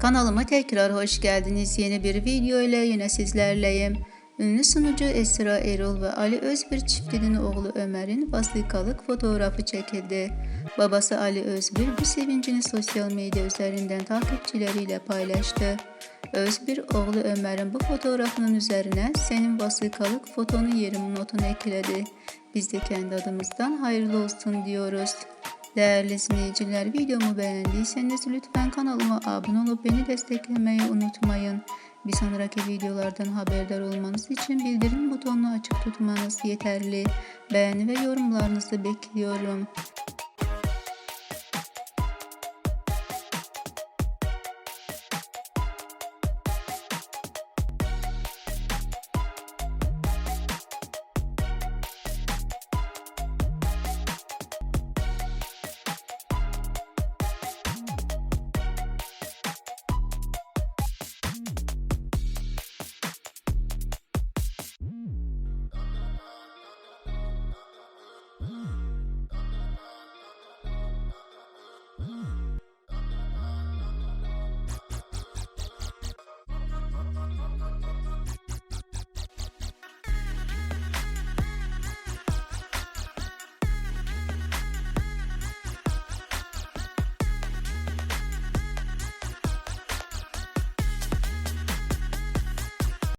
Kanalıma tekrar hoş geldiniz. Yeni bir video ile yine sizlerleyim. Ünlü sunucu Esra Erol ve Ali Özbir çiftinin oğlu Ömer'in vasikalık fotoğrafı çekildi. Babası Ali Özbir bu sevincini sosyal medya üzerinden takipçileriyle paylaştı. Özbir oğlu Ömer'in bu fotoğrafının üzerine senin vasikalık fotonu yerim notunu ekledi. Biz de kendi adımızdan hayırlı olsun diyoruz. Değerli izleyiciler videomu beğendiyseniz lütfen kanalıma abone olup beni desteklemeyi unutmayın. Bir sonraki videolardan haberdar olmanız için bildirim butonunu açık tutmanız yeterli. Beğeni ve yorumlarınızı bekliyorum.